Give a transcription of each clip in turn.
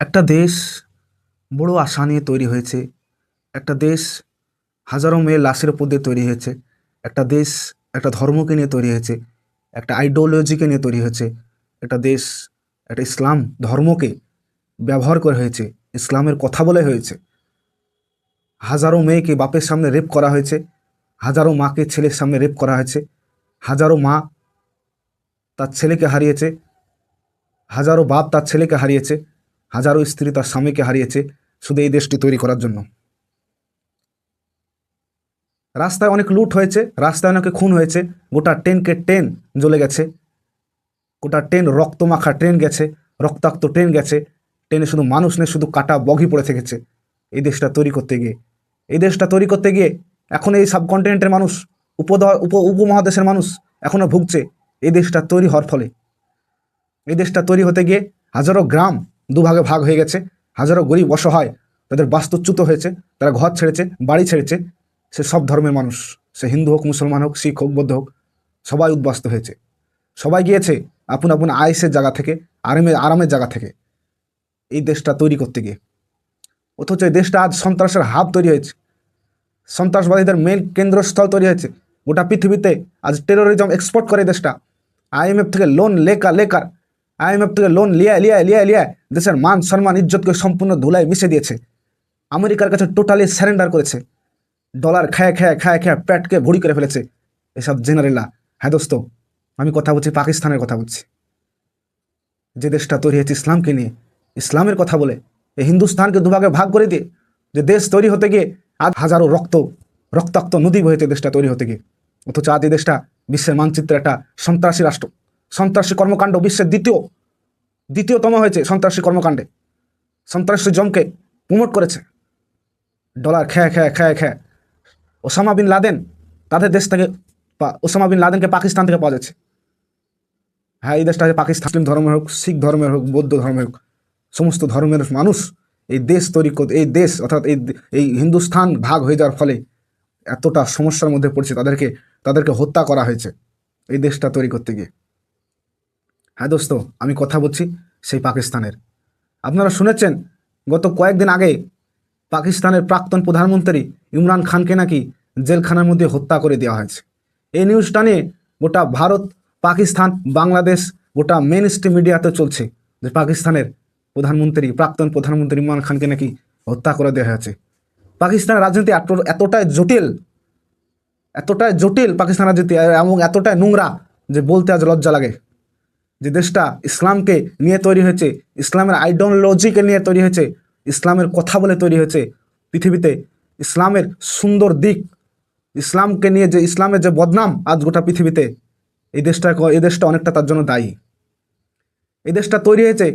একটা দেশ বড় আশা নিয়ে তৈরি হয়েছে, একটা দেশ হাজারো মেয়ে লাশের উপর দিয়ে তৈরি হয়েছে, একটা দেশ একটা ধর্মকে নিয়ে তৈরি হয়েছে, একটা আইডিওলজিকে নিয়ে তৈরি হয়েছে, একটা দেশ একটা ইসলাম ধর্মকে ব্যবহার করে হয়েছে, ইসলামের কথা বলে হয়েছে। হাজারো মেয়েকে বাপের সামনে রেপ করা হয়েছে, হাজারো মাকে ছেলের সামনে রেপ করা হয়েছে, হাজারো মা তার ছেলেকে হারিয়েছে, হাজারো বাপ তার ছেলেকে হারিয়েছে হাজারো স্ত্রী তার স্বামীকে হারিয়েছে শুধু এই দেশটি তৈরি করার জন্য। রাস্তায় অনেক লুট হয়েছে, রাস্তায় অনেকে খুন হয়েছে, গোটা ট্রেনকে ট্রেন জ্বলে গেছে, গোটা ট্রেন রক্তমাখা ট্রেন গেছে, রক্তাক্ত ট্রেন গেছে, ট্রেনে শুধু মানুষ নেই, শুধু কাটা বগি পড়ে থেকেছে। এই দেশটা তৈরি করতে গিয়ে, এই দেশটা তৈরি করতে গিয়ে এখন এই সাবকন্টিনেন্টের মানুষ, উপদ, উপ, উপমহাদেশের মানুষ এখনও ভুগছে, এই দেশটা তৈরি হওয়ার ফলে। এই দেশটা তৈরি হতে গিয়ে হাজারো গ্রাম দুভাগে ভাগ হয়ে গেছে। হাজারো গরিব অসহায়, তাদের বাস্তুচ্যুত হয়েছে, তারা ঘর ছেড়েছে, বাড়ি ছেড়েছে। সে সব ধর্মের মানুষ, সে হিন্দু হোক, মুসলমান হোক, শিখ হোক, বৌদ্ধ হোক, সবাই উদ্বাস্ত হয়েছে। সবাই গিয়েছে আপন আপন আয়েসের জায়গা থেকে আরামের আরামের জায়গা থেকে এই দেশটা তৈরি করতে গিয়ে। অথচ এই দেশটা আজ সন্ত্রাসের হাব তৈরি হয়েছে। সন্ত্রাসবাদীদের মেন কেন্দ্রস্থল তৈরি হয়েছে। গোটা পৃথিবীতে আজ টেরোরিজম এক্সপোর্ট করে দেশটা। আইএমএফ থেকে লোন লেকার লেকার আইএমএফ থেকে লোন লিয়া লিয়া লিয়া লিয়া দেশের মান সম্মান, ইজ্জতকে সম্পূর্ণ ধুলায় মিশে দিয়েছে। আমেরিকার কাছে টোটালি স্যারেন্ডার করেছে। ডলার খায় খায় খায় খায় প্যাটকে ভুড়ি করে ফেলেছে। এসব জেনারেলা। হ্যাঁ দোস্ত, আমি কথা বলছি পাকিস্তানের কথা বলছি। যে দেশটা তৈরি হয়েছে ইসলামকে নিয়ে, ইসলামের কথা বলে, এই হিন্দুস্তানকে দুভাগে ভাগ করে দিয়ে, যে দেশ তৈরি হতে গিয়ে আজ হাজারো রক্ত, রক্তাক্ত নদী বহেছে দেশটা তৈরি হতে গিয়ে। অথচ আজ এই দেশটা বিশ্বের মানচিত্রে একটা সন্ত্রাসী রাষ্ট্র। সন্ত্রাসী কর্মকাণ্ড বিশ্বের দ্বিতীয়, দ্বিতীয়তম হয়েছে সন্ত্রাসী কর্মকাণ্ডে। সন্ত্রাসী জমকে প্রমোট করেছে। ডলার খেয়ে খেয়ে খেয়ে খেয়ে। ওসামা বিন লাদেন তাদের দেশ থেকে ওসামা বিন লাদেনকে পাকিস্তান থেকে পাওয়া যাচ্ছে। হ্যাঁ এই দেশটা পাকিস্তান। মুসলিম ধর্মের হোক, শিখ ধর্মের হোক, বৌদ্ধ ধর্মের হোক, সমস্ত ধর্মের মানুষ এই দেশ তৈরি করতে এই দেশ অর্থাৎ এই এই হিন্দুস্থান ভাগ হয়ে যাওয়ার ফলে এতটা সমস্যার মধ্যে পড়ছে তাদেরকে তাদেরকে হত্যা করা হয়েছে এই দেশটা তৈরি করতে গিয়ে। হ্যাঁ দোস্ত, আমি কথা বলছি সেই পাকিস্তানের। আপনারা শুনেছেন, গত কয়েকদিন আগে পাকিস্তানের প্রাক্তন প্রধানমন্ত্রী ইমরান খানকে নাকি জেলখানার মধ্যে হত্যা করে দেওয়া হয়েছে। এই নিউজটা নিয়ে গোটা ভারত, পাকিস্তান, বাংলাদেশ, গোটা মেন স্ট্রিম মিডিয়াতে চলছে যে পাকিস্তানের প্রধানমন্ত্রী, প্রাক্তন প্রধানমন্ত্রী ইমরান খানকে নাকি হত্যা করে দেওয়া হয়েছে। পাকিস্তানের রাজনীতি এত- এতটাই জটিল এতটাই জটিল পাকিস্তান রাজনীতি এবং এতটাই নোংরা যে বলতে আজ লজ্জা লাগে। যে দেশটা ইসলামকে নিয়ে তৈরি হয়েছে, ইসলামের আইডিওলজিকে নিয়ে তৈরি হয়েছে, ইসলামের কথা বলে তৈরি হয়েছে, পৃথিবীতে ইসলামের সুন্দর দিক, ইসলামকে নিয়ে যে, ইসলামের যে বদনাম আজ গোটা পৃথিবীতে, এই দেশটা এই দেশটা অনেকটা তার জন্য দায়ী। এই দেশটা তৈরি হয়েছে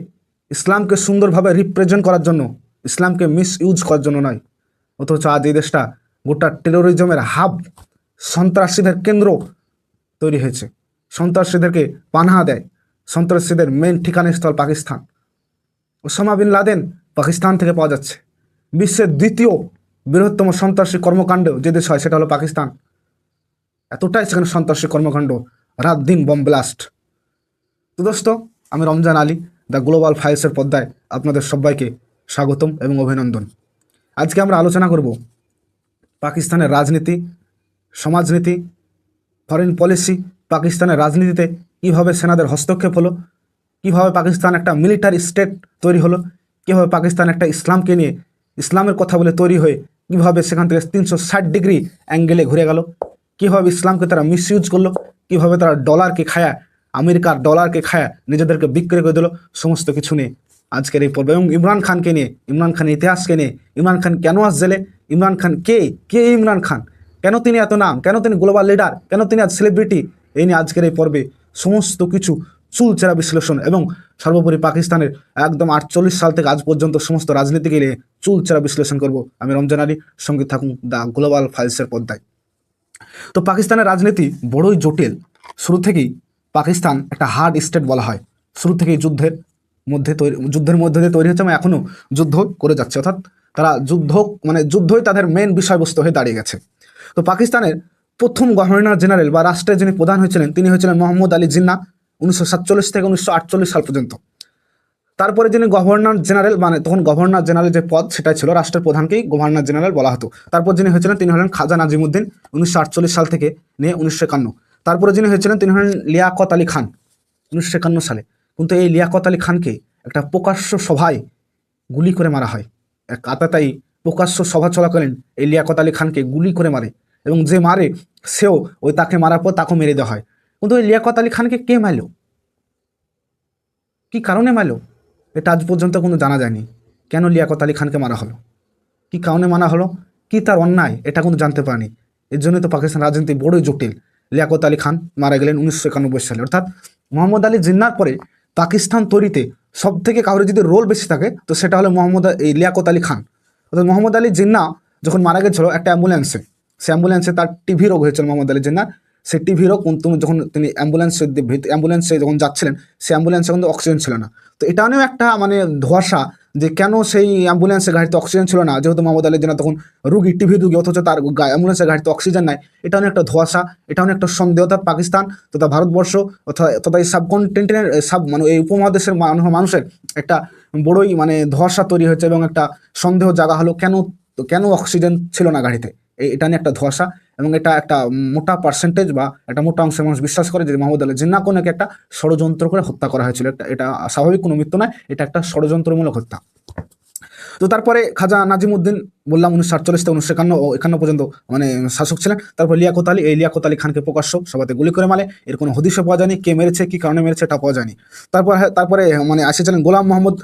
ইসলামকে সুন্দরভাবে রিপ্রেজেন্ট করার জন্য, ইসলামকে মিস ইউজ করার জন্য নয়। অথচ আজ এই দেশটা গোটা টেরোরিজমের হাব সন্ত্রাসীদের কেন্দ্র তৈরি হয়েছে। সন্ত্রাসীদেরকে পানাহা দেয়। সন্ত্রাসীদের main ঠিকানাস্থল Pakistan. Osama bin Laden Pakistan থেকে পাওয়া যাচ্ছে। বিশ্বের দ্বিতীয় বৃহত্তম সন্ত্রাসী কর্মকাণ্ড যে দেশ হয়, সেটা হলো পাকিস্তান। এতটাই সেখানে সন্ত্রাসী কর্মকাণ্ড, রাত দিন বম ব্লাস্ট তো দোস্ত, আমি রমজান আলী, দ্য গ্লোবাল ফাইলসের পর্দায় আপনাদের সবাইকে স্বাগতম এবং অভিনন্দন। আজকে আমরা আলোচনা করব পাকিস্তানের রাজনীতি, সমাজনীতি ফরেন পলিসি পাকিস্তানের রাজনীতিতে কীভাবে সেনাদের হস্তক্ষেপ হলো, কীভাবে পাকিস্তান একটা মিলিটারি স্টেট তৈরি হলো, কীভাবে পাকিস্তান একটা ইসলামকে নিয়ে ইসলামের কথা বলে তৈরি হয়ে কীভাবে সেখান থেকে তিনশো ষাট ডিগ্রি অ্যাঙ্গেলে ঘুরে গেল, কীভাবে ইসলামকে তারা মিসইউজ করল, কীভাবে তারা ডলারকে খায়া, আমেরিকার ডলারকে খায়া নিজেদেরকে বিক্রি করে দিল, সমস্ত কিছু নিয়ে আজকের এই পর্ব। এবং ইমরান খানকে নিয়ে, ইমরান খানের ইতিহাসকে নিয়ে, ইমরান খান কেন আজ জেলে, ইমরান খান কে কে ইমরান খান, কেন তিনি এত নাম, কেন তিনি গ্লোবাল লিডার কেন তিনি আজ সেলিব্রিটি এই নিয়ে আজকের এই পর্বে সমস্ত কিছু চুলচেরা বিশ্লেষণ এবং সর্বোপরি পাকিস্তানের একদম আটচল্লিশ সাল থেকে আজ পর্যন্ত সমস্ত রাজনীতিকে নিয়ে চুলচেরা বিশ্লেষণ করব। আমি রমজান আলী, সঙ্গে থাকুন দ্য গ্লোবাল ফাইলসের পর্দায়। তো পাকিস্তানের রাজনীতি বড়ই জটিল। শুরু থেকেই পাকিস্তান একটা হার্ড স্টেট বলা হয়। শুরু থেকেই যুদ্ধের মধ্যে তৈরি, যুদ্ধের মধ্যে দিয়ে তৈরি হচ্ছে এবং এখনও যুদ্ধ করে যাচ্ছে। অর্থাৎ তারা যুদ্ধ মানে যুদ্ধই তাদের মেন বিষয়বস্তু হয়ে দাঁড়িয়ে গেছে। তো পাকিস্তানের প্রথম গভর্নর জেনারেল বা রাষ্ট্রের যিনি প্রধান হয়েছিলেন, তিনি হয়েছিলেন মোহাম্মদ আলী জিন্না উনিশশো সাতচল্লিশ থেকে উনিশশো আটচল্লিশ সাল পর্যন্ত। তারপরে যিনি গভর্নর জেনারেল মানে তখন গভর্নর জেনারেল যে পদ সেটা ছিল রাষ্ট্রের প্রধানকেই গভর্নর জেনারেল বলা হতো। তারপর যিনি হয়েছিলেন, তিনি হলেন খাজা নাজিমুদ্দিন উনিশশো আটচল্লিশ সাল থেকে নিয়ে উনিশশো একান্ন। তারপরে যিনি হয়েছিলেন, তিনি হলেন লিয়াকত আলী খান উনিশশো একান্ন সালে। কিন্তু এই লিয়াকত আলী খানকে একটা প্রকাশ্য সভায় গুলি করে মারা হয়। এক আতাতাই প্রকাশ্য সভা চলাকালীন এই লিয়াকত আলী খানকে গুলি করে মারে। এবং যে মারে, সেও ওই তাকে মারার পর তাকেও মেরে দেওয়া হয়। কিন্তু ওই লিয়াকত আলী খানকে কে মারল? কি কারণে মারল? এটা আজ পর্যন্ত কোনো জানা যায়নি। কেন লিয়াকত আলী খানকে মারা হলো? কি কারণে মারা হলো? কি তার অন্যায়? এটা কোনো জানতে পারেনি। এর জন্যই তো পাকিস্তান রাজনীতি বড়ই জটিল। লিয়াকত আলী খান মারা গেলেন উনিশশো একানব্বই সালে। অর্থাৎ মোহাম্মদ আলী জিন্নার পরে পাকিস্তান তৈরিতে সব থেকে কারোর যদি রোল বেশি থাকে, তো সেটা হলো মোহাম্মদ, এই লিয়াকত আলী খান। অর্থাৎ মোহাম্মদ আলী জিন্না যখন মারা গেছিল একটা অ্যাম্বুলেন্সে সে অ্যাম্বুলেন্সে তার টিভি রোগ হয়েছিল মোহাম্মদ আলী জিন্নার। সে টিভি রোগ তুমি যখন তিনি অ্যাম্বুলেন্সে অ্যাম্বুলেন্সে যখন যাচ্ছিলেন, সে অ্যাম্বুলেন্সে কিন্তু অক্সিজেন ছিল না। তো এটা নিয়েও একটা মানে ধোয়াশা যে কেন সেই অ্যাম্বুলেন্সের গাড়িতে অক্সিজেন ছিল না? যেহেতু মোহাম্মদ আলী জিন্না তখন রুগী টিভি রুগী, অথচ তার অ্যাম্বুলেন্সের গাড়িতে অক্সিজেন নাই। এটা অনেক একটা ধোয়াশা এটা অনেক একটা সন্দেহ অর্থাৎ পাকিস্তান তথা ভারতবর্ষ অথবা তথা এই সাবকন্টিনেন্টের সাব মানে এই উপমহাদেশের মানুষ- মানুষের একটা বড়ই মানে ধোয়াশা তৈরি হয়েছে এবং একটা সন্দেহ জাগা হলো কেন কেন অক্সিজেন ছিল না গাড়িতে। এটা নিয়ে একটা ধোয়াশা এবং এটা একটা মোটা পার্সেন্টেজ বা একটা মোটা অংশের মানুষ বিশ্বাস করে যে মোহাম্মদ আলী জিন্না কোনাকে একটা ষড়যন্ত্র করে হত্যা করা হয়েছিল। এটা এটা স্বাভাবিক কোনো মৃত্যু নয়, এটা একটা ষড়যন্ত্রমূলক হত্যা। তো তারপরে খাজা নাজিমুদ্দিন বললাম উনিশশো আটচল্লিশ থেকে উনিশশো একান্ন ও একান্ন পর্যন্ত মানে শাসক ছিলেন। তারপর লিয়াকত আলী, এই লিয়াকত আলী খানকে প্রকাশ্য সভাতে গুলি করে মালে। এর কোনো হদিশও পাওয়া যায়নি, কে মেরেছে, কী কারণে মেরেছে এটা পাওয়া যায়নি। তারপর তারপরে মানে আসেছিলেন গোলাম মোহাম্মদ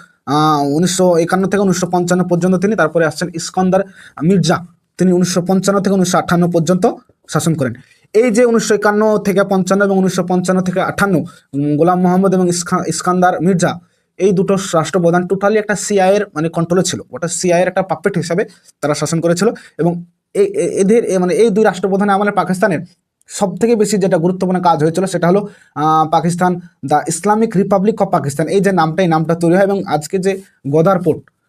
উনিশশো একান্ন থেকে উনিশশো পঞ্চান্ন পর্যন্ত তিনি। তারপরে আসছেন ইস্কন্দার মির্জা। তিনি উনিশশো পঞ্চান্ন থেকে উনিশশো আটান্ন পর্যন্ত শাসন করেন। এই যে উনিশশো একান্ন থেকে পঞ্চান্ন এবং উনিশশো পঞ্চান্ন থেকে আটান্ন উম, গোলাম মোহাম্মদ এবং ইস্কান্দার মির্জা এই দুটো রাষ্ট্রপ্রধান টোটালি একটা সিআইয়ের মানে কন্ট্রোলে ছিল। ওটা সিআইয়ের একটা পাপেট হিসাবে তারা শাসন করেছিল এবং এই এদের মানে এই দুই রাষ্ট্রপ্রধান আমলে পাকিস্তানের সব থেকে বেশি যেটা গুরুত্বপূর্ণ কাজ হয়েছিল সেটা হলো Pakistan the Islamic republic of Pakistan. এই যে নামটা এই নামটা তৈরি হয় এবং আজকে যে গদার পোর্ট আহ, গ- গ-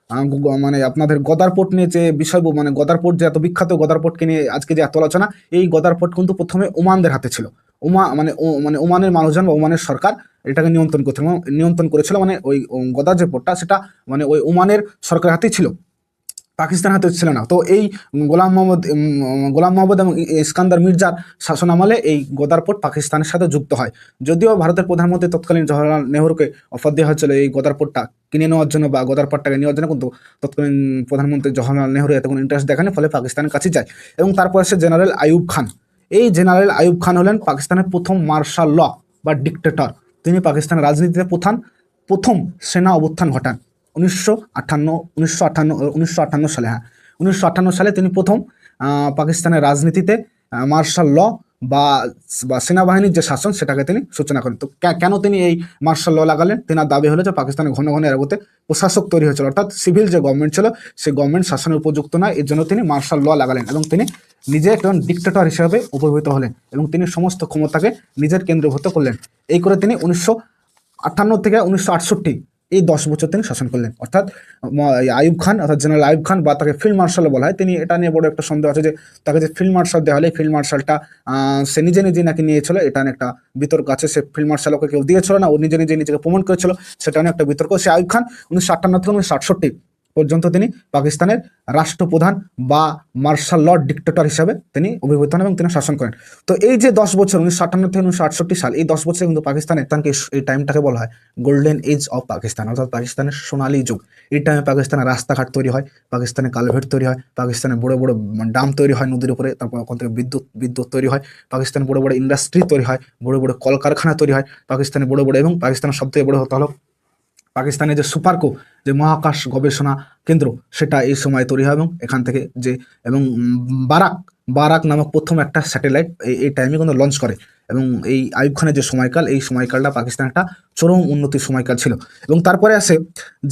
মানে আপনাদের গদারপোট নিয়ে যে বিষয় মানে গদারপোট যে এত বিখ্যাত গদারপোটকে নিয়ে আজকে যে এত আলোচনা, এই গদার পোর্ট কিন্তু প্রথমে ওমানদের হাতে ছিল। ওমা মানে মানে ওমানের মানুষজন বা ওমানের সরকার এটাকে নিয়ন্ত্রণ করছিল নিয়ন্ত্রণ করেছিল। মানে ওই গদার যে পোর্টটা সেটা মানে ওই ওমানের সরকারের হাতেই ছিল। পাকিস্তান হাতে ছিল না। তো এই গোলাম মোহাম্মদ গোলাম মোহাম্মদ এবং ইস্কান্দার মির্জার শাসন আমলে এই গোদার পোর্ট পাকিস্তানের সাথে যুক্ত হয়। যদিও ভারতের প্রধানমন্ত্রী তৎকালীন জওয়াহরলাল নেহরুকে অফার দেওয়া হয়েছিল এই গোদার পোর্টটা কিনে নেওয়ার জন্য বা গোদার পোর্টটাকে নেওয়ার জন্য, কিন্তু তৎকালীন প্রধানমন্ত্রী জওয়াহরলাল নেহরু এত কোনো ইন্টারেস্ট দেখানে ফলে পাকিস্তানের কাছে যায়। এবং তারপর আসে জেনারেল আইয়ুব খান। এই জেনারেল আইয়ুব খান হলেন পাকিস্তানের প্রথম মার্শাল ল বা ডিক্টেটর তিনি পাকিস্তানের রাজনীতিতে প্রধান, প্রথম সেনা অভ্যুত্থান ঘটান। উনিশশো আটান্ন উনিশশো আটান্ন আটান্ন সালে হ্যাঁ। উনিশশো আটান্ন সালে তিনি প্রথম পাকিস্তানের রাজনীতিতে মার্শাল ল বা বা সেনাবাহিনীর যে শাসন, সেটাকে তিনি সূচনা করেন। তো কেন তিনি এই মার্শাল ল লাগালেন? তেনার দাবি হলো যে পাকিস্তানে ঘন ঘন এরাগোতে প্রশাসক তৈরি হয়েছিল। অর্থাৎ সিভিল যে গভর্নমেন্ট ছিল সেই গভর্নমেন্ট শাসনের উপযুক্ত নয়, এর জন্য তিনি মার্শাল ল লাগালেন এবং তিনি নিজে একজন ডিক্টেটর হিসেবে উপভূত হলেন এবং তিনি সমস্ত ক্ষমতাকে নিজের কেন্দ্রীভূত করলেন। এই করে তিনি উনিশশো আটান্ন থেকে উনিশশো আটষট্টি এই দশ বছর তিনি শাসন করলেন। অর্থাৎ আয়ুব খান, অর্থাৎ জেনারেল আয়ুব খান বা তাকে ফিল্ড মার্শাল বলা হয়। তিনি এটা নিয়ে বড় একটা সন্দেহ আছে যে, তাকে যে ফিল্ড মার্শাল দেওয়া হলে ফিল্ড মার্শালটা সে নিজে নিজে নাকি নিয়েছিল। এটা একটা বিতর্ক আছে। সে ফিল্ড মার্শাল ওকে কেউ দিয়েছিল না, ও নিজে নিজে নিজেকে প্রমোট করেছিল। সেটা নিয়ে একটা বিতর্ক। সে আয়ুব খান উনিশশো আটান্ন থেকে উনিশশো আটষট্টি পর্যন্ত তিনি পাকিস্তানের রাষ্ট্রপ্রধান বা মার্শাল ল ডিক্টেটর হিসাবে তিনি অভিভূত হন এবং তিনি শাসন করেন। তো এই যে দশ বছর, উনিশশো আটান্ন থেকে উনিশশো আটষট্টি সাল, এই দশ বছরে কিন্তু পাকিস্তানের তাকে এই টাইমটাকে বলা হয় গোল্ডেন এজ অফ পাকিস্তান। অর্থাৎ পাকিস্তানের সোনালী যুগ। এই টাইমে পাকিস্তানের রাস্তাঘাট তৈরি হয়, পাকিস্তানে কালভেট তৈরি হয়, পাকিস্তানে বড় বড় ডাম তৈরি হয় নদীর উপরে, তারপর ওখান থেকে বিদ্যুৎ বিদ্যুৎ তৈরি হয়, পাকিস্তানে বড় বড় ইন্ডাস্ট্রি তৈরি হয়, বড় বড় কলকারখানা তৈরি হয়, পাকিস্তানে বড় বড় এবং পাকিস্তানের সবথেকে বড় হতে হলো পাকিস্তানের যে সুপারকো, যে মহাকাশ গবেষণা কেন্দ্র, সেটা এই সময় তৈরি হয় এবং এখান থেকে যে, এবং বারাক বারাক নামক প্রথম একটা স্যাটেলাইট এই টাইমে কিন্তু লঞ্চ করে। এবং এই আইব খানের যে সময়কাল, এই সময়কালটা পাকিস্তান একটা চরম উন্নতির সময়কাল ছিল। এবং তারপরে আসে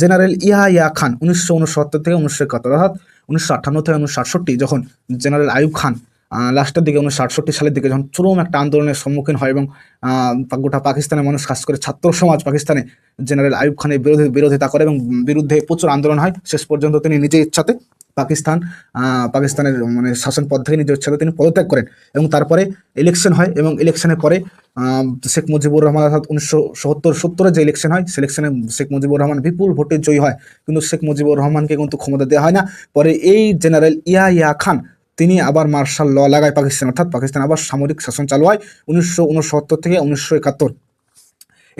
জেনারেল ইয়া ইয়া খান, উনিশশো উনসত্তর থেকে উনিশশো একাত্তর, অর্থাৎ উনিশশো আটান্ন থেকে উনিশশো আটষট্টি, যখন জেনারেল আইব খান লাস্টের দিকে উনিশশো আটষট্টি সালের দিকে যখন চরম একটা আন্দোলনের সম্মুখীন হয় এবং গোটা পাকিস্তানের মানুষ, খাস করে ছাত্র সমাজ পাকিস্তানে জেনারেল আইব খানের বিরোধী, বিরোধিতা করে এবং বিরুদ্ধে প্রচুর আন্দোলন হয়, শেষ পর্যন্ত তিনি নিজে ইচ্ছাতে পাকিস্তান পাকিস্তানের মানে শাসন পদ থেকে নিজের ইচ্ছাতে তিনি পদত্যাগ করেন এবং তারপরে ইলেকশন হয় এবং ইলেকশনের পরে শেখ মুজিবুর রহমান অর্থাৎ উনিশশো সত্তর, সত্তরে যে ইলেকশন হয় সিলেকশনে শেখ মুজিবুর রহমান বিপুল ভোটে জয়ী হয়। কিন্তু শেখ মুজিবুর রহমানকে কিন্তু ক্ষমতা দেওয়া হয় না। পরে এই জেনারেল ইয়া ইয়া খান তিনি আবার মার্শাল ল লাগায় পাকিস্তান, অর্থাৎ পাকিস্তান আবার সামরিক শাসন চালু হয় উনিশশো উনসত্তর থেকে উনিশশো একাত্তর।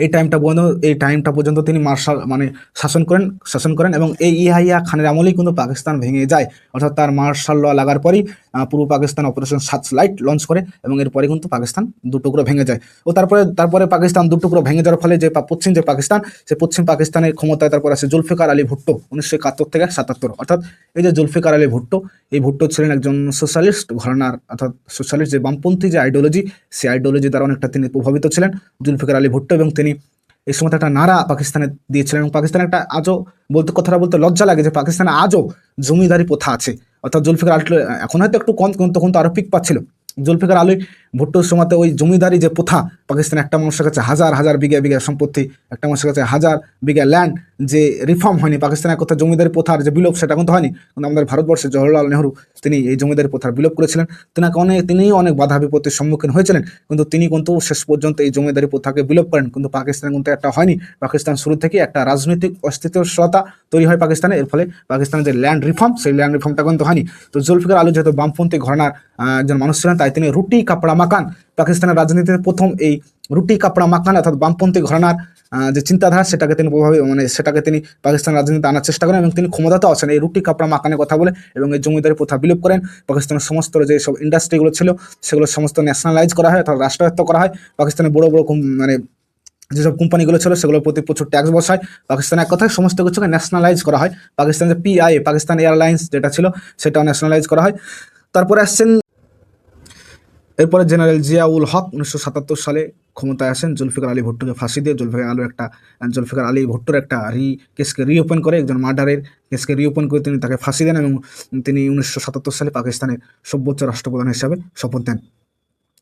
এই টাইমটা পর্যন্ত, এই টাইমটা পর্যন্ত তিনি মার্শাল মানে শাসন করেন শাসন করেন এবং এই ইহাইয়া খানের আমলেই কিন্তু পাকিস্তান ভেঙে যায়। অর্থাৎ তার মার্শাল ল লাগার পরেই পূর্ব পাকিস্তান অপারেশন সার্চলাইট লঞ্চ করে এবং এরপরে কিন্তু পাকিস্তান দুটুকরো ভেঙে যায়। ও তারপরে তারপরে পাকিস্তান দুটুকরো ভেঙে যাওয়ার ফলে যে পশ্চিম যে পাকিস্তান, সে পশ্চিম পাকিস্তানের ক্ষমতায় তারপর আছে জুলফিকার আলী ভুট্টো, উনিশশো একাত্তর থেকে সাতাত্তর। অর্থাৎ এই যে জুলফিকার আলী ভুট্টো, এই ভুট্টো ছিলেন একজন সোশ্যালিস্ট ঘরানার, অর্থাৎ সোশ্যালিস্ট যে বামপন্থী যে আইডিওলজি সেই আইডিওলজি দ্বারা অনেকটা তিনি প্রভাবিত ছিলেন জুলফিকার আলী ভুট্টো এবং তিনি এই সময় একটা নারা পাকিস্তানে দিয়েছিলেন এবং পাকিস্তানে একটা আজও বলতে কথাটা বলতে লজ্জা লাগে যে পাকিস্তানে আজও জমিদারি প্রথা আছে। অর্থাৎ জুলফিকার আলী এখন হয়তো একটু কম তখন তো আরও পিক পাচ্ছিল। জুলফিকার আলী ভুট্টোর সময়তে ওই জমিদারি যে প্রথা, পাকিস্তানে একটা মানুষের কাছে হাজার হাজার বিঘা বিঘা সম্পত্তি, একটা মানুষের কাছে হাজার বিঘা ল্যান্ড যে রিফর্ম হয়নি, পাকিস্তানের কথা জমিদারি প্রথার যে বিলোপ সেটা কিন্তু হয়নি। কিন্তু আমাদের ভারতবর্ষে জওহরলাল নেহরু, তিনি এই জমিদারি প্রথার বিলোপ করেছিলেন। তিনাকে অনেক তিনিও অনেক বাধা বিপত্তির সম্মুখীন হয়েছিলেন। কিন্তু তিনি কিন্তু শেষ পর্যন্ত এই জমিদারি প্রথাকে বিলোপ করেন। কিন্তু পাকিস্তানে কিন্তু একটা হয়নি। পাকিস্তান শুরু থেকে একটা রাজনৈতিক অস্তিত্বশীলতা তৈরি হয় পাকিস্তানে। এর ফলে পাকিস্তানের যে ল্যান্ড রিফর্ম সেই ল্যান্ড রিফর্মটা কিন্তু হয়নি। তো জুলফিকার আলী যেহেতু বামপন্থী ঘরানার একজন মানুষ ছিলেন, তাই তিনি রুটি, কাপড়া মাকান, পাকিস্তানের রাজনীতিতে প্রথম এই রুটি কাপড়া মাকান অর্থাৎ বামপন্থী ঘরানার যে চিন্তাধারা, সেটাকে তিনি প্রভাবে মানে সেটাকে তিনি পাকিস্তান রাজনীতিতে আনার চেষ্টা করেন এবং তিনি ক্ষমতাতেও আছেন। এই রুটি কাপড়া মাকানের কথা বলে এবং এই জমিদারি প্রথা বিলোপ করেন। পাকিস্তানের সমস্ত যে সব ইন্ডাস্ট্রিগুলো ছিল, সেগুলো সমস্ত ন্যাশনালাইজ করা হয়, অর্থাৎ রাষ্ট্রায়ত্ত করা হয়। পাকিস্তানের বড় বড় মানে যেসব কোম্পানিগুলো ছিল, সেগুলোর প্রতি প্রচুর ট্যাক্স বসায়। পাকিস্তানের এক কথায় সমস্ত কিছুকে ন্যাশনালাইজ করা হয়। পাকিস্তান যে পিআই পাকিস্তান এয়ারলাইন্স যেটা ছিল, সেটাও ন্যাশনালাইজ করা হয়। তারপরে আসছেন এরপরে জেনারেল জিয়াউল হক উনিশশো সাতাত্তর সালে ক্ষমতায় আসেন। জুলফিকার আলী ভুট্টোকে ফাঁসি দিয়ে জুলফিকার আলু একটা, জুলফিকার আলী ভুট্টোর একটা রি, কেসকে রিওপেন করে, একজন মার্ডারের কেসকে রিওপেন করে তিনি তাকে ফাঁসি দেন এবং তিনি উনিশশো সাতাত্তর সালে পাকিস্তানের সর্বোচ্চ রাষ্ট্রপ্রধান হিসাবে শপথ নেন।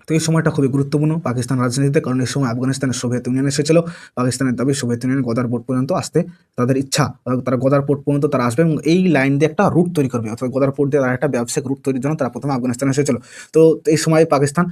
তো এই সময়টা খুবই গুরুত্বপূর্ণ পাকিস্তান রাজনীতিতে, কারণ এই সময় আফগানিস্তানের সোভিয়েত ইউনিয়ন এসেছিল। পাকিস্তানের দাবি, সোভিয়েত ইউনিয়ন গদার পোর্ট পর্যন্ত আসতে তাদের ইচ্ছা তারা গদার পোর্ট পর্যন্ত তারা আসবে এবং এই লাইন দিয়ে একটা রুট তৈরি করবে, অর্থাৎ গদার পোর্ট দিয়ে তারা একটা ব্যবসায়িক রুট তৈরির জন্য তারা প্রথমে আফগানিস্তানে এসেছিল। তো এই সময় পাকিস্তান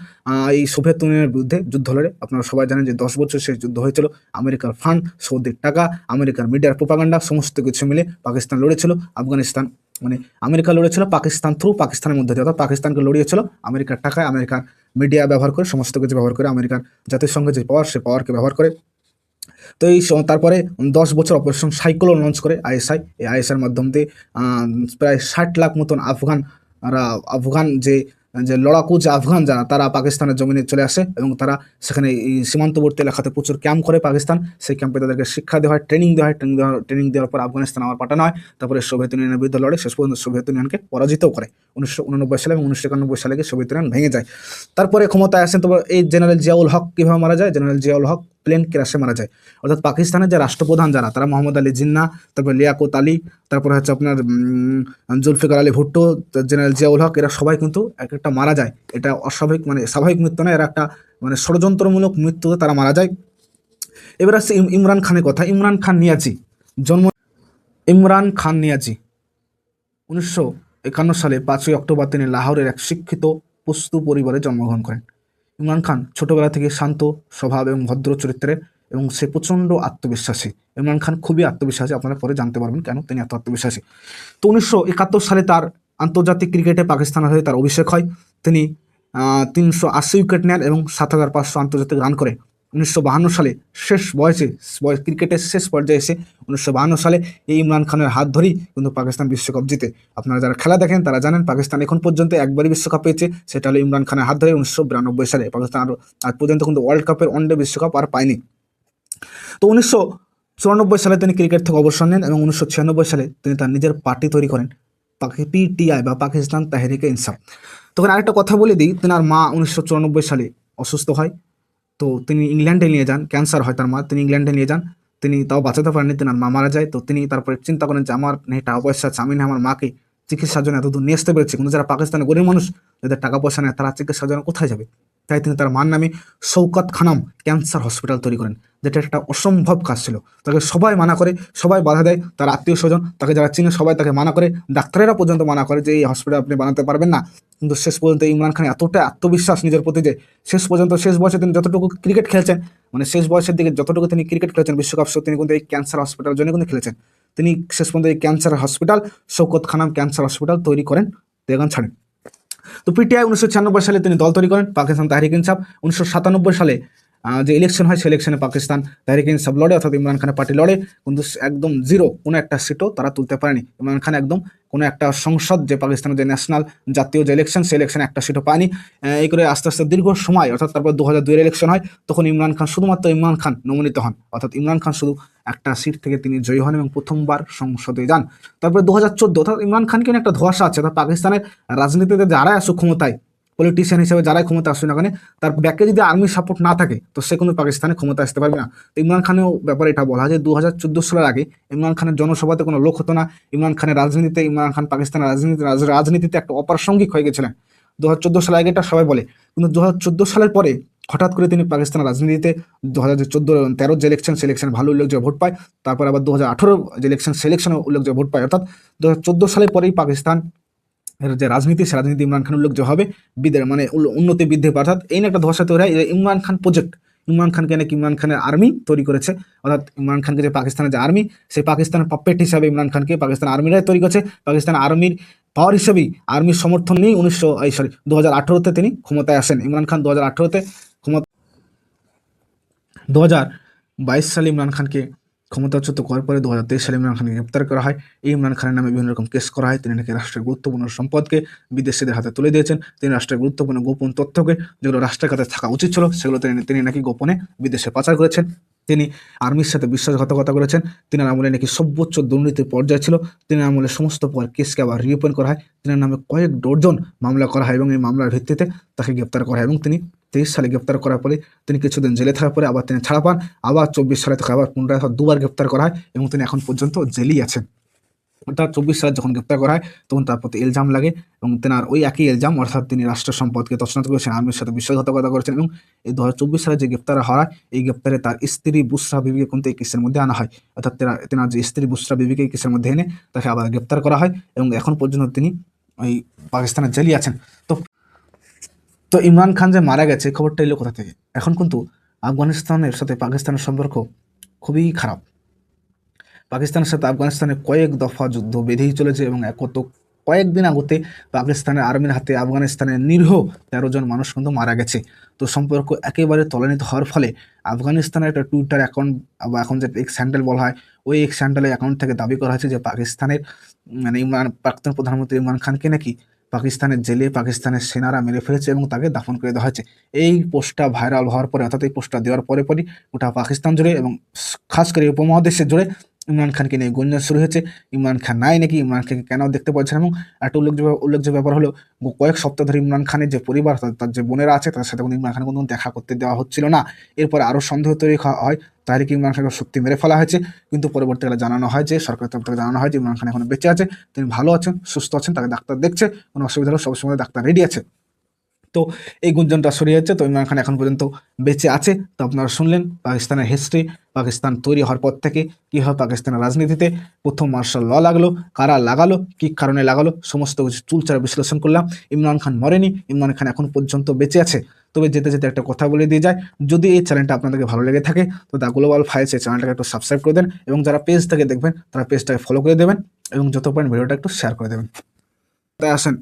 এই সোভিয়েত ইউনিয়নের বিরুদ্ধে যুদ্ধ লড়ে। আপনারা সবাই জানেন যে দশ বছর শেষ যুদ্ধ হয়েছিল। আমেরিকার ফান্ড, সৌদির টাকা, আমেরিকার মিডিয়ার প্রোপাগান্ডা, সমস্ত কিছু মিলে পাকিস্তান লড়েছিল। আফগানিস্তান মানে আমেরিকা লড়েছিল পাকিস্তান থ্রু পাকিস্তানের মধ্যে দিয়ে। অর্থাৎ পাকিস্তানকে লড়িয়েছিল আমেরিকার টাকায়, আমেরিকার মিডিয়া ব্যবহার করে, সমস্ত কিছু ব্যবহার করে, আমেরিকার জাতিসংঘের যে পাওয়ার সে পাওয়ারকে ব্যবহার করে। তো এই তারপরে দশ বছর অপারেশন সাইকোলো লঞ্চ করে আইএসআই এই আইএসআইয়ের মাধ্যম দিয়ে প্রায় ষাট লাখ মতন আফগানরা আফগান যে যে লড়াকু যে আফগান যারা, তারা পাকিস্তানের জমিনে চলে আসে এবং তারা সেখানে সীমান্তবর্তী এলাকাতে প্রচুর ক্যাম্প করে পাকিস্তান। সেই ক্যাম্পে তাদেরকে শিক্ষা দেওয়া হয় ট্রেনিং দেওয়া হয়। ট্রেনিং দেওয়া ট্রেনিং দেওয়ার পর আফগানিস্তান আবার পাঠানো হয়। তারপরে সোভিয়েত ইউনিয়নের বিরুদ্ধে লড়ে। শেষ পর্যন্ত সোভিয়েত ইউনিয়নকে পরাজিতও করে। উনিশশো উননব্বই সালে এবং উনিশশো একানব্বই সালে সোভিয়েত ইউনিয়ন ভেঙে যায়। তারপরে ক্ষমতায় আসেন, তবে এই জেনারেল জিয়াউল হক কীভাবে মারা যায়? জেনারেল জিয়াউল হক প্লেন ক্র্যাশে মারা যায়। অর্থাৎ পাকিস্তানের যে রাষ্ট্রপ্রধান যারা, তারা মোহাম্মদ আলী জিন্না, তারপর লিয়াকত আলী, তারপর হচ্ছে আপনার জুলফিকার আলী ভুট্টো জেনারেল জিয়াউল হক, এরা সবাই কিন্তু এক একটা মারা যায়। এটা অস্বাভাবিক মানে স্বাভাবিক মৃত্যু নয়, এরা একটা মানে ষড়যন্ত্রমূলক মৃত্যুতে তারা মারা যায়। এবার আসছে ইমরান খানের কথা। ইমরান খান নিয়াজি, জন্ম ইমরান খান নিয়াজি, উনিশশো একান্ন সালে পাঁচই অক্টোবর তিনি লাহোরের এক শিক্ষিত, পস্তু পরিবারে জন্মগ্রহণ করেন। ইমরান খান ছোটবেলা থেকে শান্ত, স্বভাব এবং ভদ্র চরিত্রে এবং সে প্রচণ্ড আত্মবিশ্বাসী। ইমরান খান খুবই আত্মবিশ্বাসী, আপনারা পরে জানতে পারবেন কেন তিনি এত আত্মবিশ্বাসী। তো উনিশশো একাত্তর সালে তার আন্তর্জাতিক ক্রিকেটে পাকিস্তানের হয়ে তার অভিষেক হয়। তিনি তিনশো আশি উইকেট নেন এবং সাত হাজার পাঁচশো আন্তর্জাতিক রান করে। উনিশশো সালে শেষ বয়সে ক্রিকেটের শেষ পর্যায়ে এসে উনিশশো সালে এই ইমরান খানের হাত ধরেই কিন্তু পাকিস্তান বিশ্বকাপ জিতে। আপনারা যারা খেলা দেখেন তারা জানেন পাকিস্তান এখন পর্যন্ত একবারই বিশ্বকাপ পেয়েছে, সেটা হলো ইমরান খানের হাত ধরে উনিশশো বিরানব্বই সালে। পাকিস্তান আরও আজ পর্যন্ত কিন্তু ওয়ার্ল্ড কাপের ওয়ানডে বিশ্বকাপ আর পায়নি। তো উনিশশো চুরানব্বই সালে তিনি ক্রিকেট থেকে অবসর নেন এবং উনিশশো ছিয়ানব্বই সালে তিনি তার নিজের পার্টি তৈরি করেন পিটিআই বা পাকিস্তান তাহরিকে ইনসাফ। তখন আরেকটা কথা বলে দিই, তেনার মা উনিশশো চুরানব্বই সালে অসুস্থ হয়। তো তিনি ইংল্যান্ডে নিয়ে যান, ক্যান্সার হয় তার মা, তিনি ইংল্যান্ডে নিয়ে যান। তিনি তাও বাঁচাতে পারেননি, তিনি মা মারা যায়। তো তিনি তারপরে চিন্তা করেন যে আমার নেই, টাকা পয়সা আছে, আমি না আমার মাকে চিকিৎসার জন্য এতদূর নিয়ে আসতে পেরেছি। কিন্তু যারা পাকিস্তানের গরিব মানুষ, যাদের টাকা পয়সা নেয় তারা চিকিৎসার জন্য কোথায় যাবে? তাই তিনি তার মার নামে শৌকত খানাম ক্যান্সার হসপিটাল তৈরি করেন। যেটা একটা অসম্ভব কাজ ছিল। তাকে সবাই মানা করে, সবাই বাধা দেয়, তার আত্মীয় স্বজন তাকে যারা চিনে সবাই তাকে মানা করে, ডাক্তারেরা পর্যন্ত মানা করে যে এই হসপিটাল আপনি বানাতে পারবেন না। কিন্তু শেষ পর্যন্ত ইমরান খান এতটা আত্মবিশ্বাস নিজের প্রতি যে শেষ পর্যন্ত, শেষ বয়সে তিনি যতটুকু ক্রিকেট খেলছেন মানে শেষ বয়সের দিকে যতটুকু তিনি ক্রিকেট খেলেছেন, বিশ্বকাপ সহ তিনি কিন্তু এই ক্যান্সার হসপিটালের জন্য কিন্তু খেলেছেন। তিনি শেষ পর্যন্ত এই cancer hospital Shaukat Khanum cancer hospital তৈরি করেন দেগান ছাড়েন। তো পিটিআই উনিশশো ছিয়ানব্বই সালে তিনি দল তৈরি করেন। পাকিস্তান তাহরিক ইনসাফ উনিশশো সাতানব্বই সালে যে ইলেকশন হয়, সেই ইলেকশনে পাকিস্তান তাহরিক ইনসাফ লড়ে অর্থাৎ ইমরান খানের পার্টি লড়ে। কিন্তু একদম জিরো কোনো একটা সিটও তারা তুলতে পারেনি। ইমরান খান একদম কোনো একটা সংসদ, যে পাকিস্তানের যে ন্যাশনাল জাতীয় যে ইলেকশন সেই ইলেকশনে একটা সিটও পায়নি। এই করে আস্তে আস্তে দীর্ঘ সময়, অর্থাৎ তারপর দু হাজার ইলেকশন হয়, তখন ইমরান খান শুধুমাত্র ইমরান খান নমনীত হন। অর্থাৎ ইমরান খান শুধু একটা সিট থেকে তিনি জয়ী হন এবং প্রথমবার সংসদে যান। তারপরে দু হাজার চোদ্দ, অর্থাৎ ইমরান খানকে একটা ধোয়াশা আছে। অর্থাৎ পাকিস্তানের রাজনীতিতে যারাই আসুক ক্ষমতায় পলিটিশিয়ান হিসেবে যারাই ক্ষমতা আসুক না কেন, তার ব্যাকে যদি আর্মির সাপোর্ট না থাকে, তো সে কোনো পাকিস্তানে ক্ষমতা আসতে পারবে না। তো ইমরান খানেও ব্যাপারে এটা বলা হয় যে দু হাজার চোদ্দ সালের আগে ইমরান খানের জনসভাতে কোনো লোক হতো না। ইমরান খানের রাজনীতিতে, ইমরান খান পাকিস্তানের রাজনীতি, রাজ- রাজনীতিতে একটা অপ্রাসঙ্গিক হয়ে গেছিলেন। দু হাজার চোদ্দ সালের আগে এটা সবাই বলে। কিন্তু দু হাজার চোদ্দ সালের পরে হঠাৎ করে তিনি পাকিস্তানের রাজনীতিতে দু হাজার চোদ্দ তেরো যে ইলেকশন সে ইলেকশন ভালো উল্লেখযোগ্য ভোট পায়। তারপর আবার দু হাজার আঠেরো যে ইলেকশন সে ইলেকশনে উল্লেখযোগ্য ভোট পায়। অর্থাৎ দু হাজার চোদ্দ সালের পরেই পাকিস্তান যে রাজনীতি, সে রাজনীতি ইমরান খান উল্লেখযোগ্য হবে। বিদের মানে উন্নতি বৃদ্ধি অর্থাৎ এই একটা ধসা তৈরি হয় ইমরান খান প্রজেক্ট ইমরান খানকে নাকি ইমরান খানের আর্মি তৈরি করেছে। অর্থাৎ ইমরান খানকে যে পাকিস্তানের যে আর্মি সেই পাকিস্তানের পাপ্পেট হিসাবে ইমরান খানকে পাকিস্তান আর্মিরাই তৈরি করেছে। পাকিস্তান আর্মির পাওয়ার হিসেবেই আর্মির সমর্থন নিয়েই উনিশশো সরি দু হাজার আঠেরোতে তিনি ক্ষমতায় আসেন। ইমরান খান দু হাজার আঠেরোতে ক্ষমতা দু হাজার বাইশ সালে ইমরান খানকে ক্ষমতাচ্যুত করার পরে দু হাজার তেইশ সালে ইমরান খানকে গ্রেপ্তার করা হয়। এই ইমরান খানের নামে বিভিন্ন রকম কেস করা হয়। তিনি নাকি রাষ্ট্রের গুরুত্বপূর্ণ সম্পদকে বিদেশিদের হাতে তুলে দিয়েছেন। তিনি রাষ্ট্রের গুরুত্বপূর্ণ গোপন তথ্যকে, যেগুলো রাষ্ট্রের কাছে থাকা উচিত ছিল, সেগুলো তিনি তিনি নাকি গোপনে বিদেশে পাচার করেছেন। তিনি আর্মির সাথে বিশ্বাসঘাতকতা করেছেন। তিনি আমলে নাকি সর্বোচ্চ দুর্নীতির পর্যায়ে ছিল। তিনি আমলে সমস্ত পর কেসকে আবার রিওপেন করা হয়। তিনার নামে কয়েক ডজন মামলা করা হয় এবং এই মামলার ভিত্তিতে তাকে গ্রেপ্তার করা হয় এবং তিনি তেইশ সালে গ্রেপ্তার করার পরে তিনি কিছুদিন জেলে থাকার পরে আবার তিনি ছাড়া পান। আবার চব্বিশ সালে তাকে আবার পুনরায় দুবার গ্রেপ্তার করা হয় এবং তিনি এখন পর্যন্ত জেলেই আছেন। অর্থাৎ চব্বিশ সালে যখন গ্রেপ্তার করা হয়, তখন তার প্রতি এলজাম লাগে এবং তেনার ওই একই এলজাম অর্থাৎ তিনি রাষ্ট্র সম্পদকে তছনত করেছেন, আর্মির সাথে বিশ্বাসঘাতকতা করেছেন এবং এই দু হাজার চব্বিশ সালে যে গ্রেপ্তার হয়, এই গ্রেপ্তারে তার স্ত্রী বুসরা বিবিকে কিন্তু এই কেসের মধ্যে আনা হয়। অর্থাৎ তেনার যে স্ত্রী বুসরা বিবিকে এই কেসের মধ্যে এনে তাকে আবার গ্রেপ্তার করা হয় এবং এখন পর্যন্ত তিনি ওই পাকিস্তানের জেলই আছেন। তো ইমরান খান যে মারা গেছে, খবরটা এলো কোথা থেকে? এখন কিন্তু আফগানিস্তানের সাথে পাকিস্তানের সম্পর্ক খুবই খারাপ। পাকিস্তানের সাথে আফগানিস্তানে কয়েক দফা যুদ্ধ বেঁধেই চলেছে এবং কত কয়েকদিন আগতে পাকিস্তানের আর্মির হাতে আফগানিস্তানের নিরীহ তেরো জন মানুষ কিন্তু মারা গেছে। তো সম্পর্ক একেবারে তলানিত হওয়ার ফলে আফগানিস্তানের একটা টুইটার অ্যাকাউন্ট বা এখন যে এক্স স্যান্ডেল বলা হয়, ওই এক্স স্যান্ডেলের অ্যাকাউন্ট থেকে দাবি করা হয়েছে যে পাকিস্তানের মানে ইমরান, প্রাক্তন প্রধানমন্ত্রী ইমরান খানকে নাকি পাকিস্তানের জেলে পাকিস্তানের সেনারা মেরে ফেলেছে এবং তাকে দাফন করে দেওয়া হয়েছে। এই পোস্টটা ভাইরাল হওয়ার পরে, অর্থাৎ এই পোস্টটা দেওয়ার পরে পরই গোটা পাকিস্তান জুড়ে এবং খাস করে উপমহাদেশের জুড়ে ইমরান খানকে নিয়ে গুঞ্জন শুরু হয়েছে। ইমরান খান নাই নাকি? ইমরান খানকে কেন দেখতে পাচ্ছেন এবং একটা উল্লেখযোগ্য উল্লেখযোগ্য ব্যাপার হলো কয়েক সপ্তাহ ধরে ইমরান খানের যে পরিবার, তার যে বোনেরা আছে তাদের সাথে কোনো ইমরান খান কোনো দেখা করতে দেওয়া হচ্ছিল না। এরপরে আরও সন্দেহ তৈরি হয় তাহরিক ইমরান খানকে সত্যি মেরে ফেলা হয়েছে? কিন্তু পরবর্তীকালে জানানো হয় যে, সরকারের তরফ থেকে জানানো হয় যে, ইমরান খান এখন বেঁচে আছে, তিনি ভালো আছেন, সুস্থ আছেন, তাকে ডাক্তার দেখছে, কোনো অসুবিধা হলে সবসময় ডাক্তার রেডি আছে। তো এই গুঞ্জনটা সরিয়ে যাচ্ছে। তো ইমরান খান এখন পর্যন্ত বেঁচে আছে। তো আপনারা শুনলেন পাকিস্তানের হিস্ট্রি পাকিস্তান তৈরি হওয়ার পর থেকে কী হয় পাকিস্তানের রাজনীতিতে? প্রথম মার্শাল ল লাগল। কারা লাগালো? কী কারণে লাগালো? সমস্ত কিছু চুলচার বিশ্লেষণ করলাম। ইমরান খান মরেনি। ইমরান খান এখন পর্যন্ত বেঁচে আছে। তবে যেতে যেতে একটা কথা বলে দিয়ে যায়। যদি এই চ্যানেলটা আপনাদেরকে ভালো লেগে থাকে, তো দ্য গ্লোবাল ফাইলস এই চ্যানেলটাকে একটু সাবস্ক্রাইব করে দেন এবং যারা পেজ থেকে দেখবেন, তারা পেজটাকে ফলো করে দেবেন এবং যত পারেন ভিডিওটা একটু শেয়ার করে দেবেন। তাই আসেন।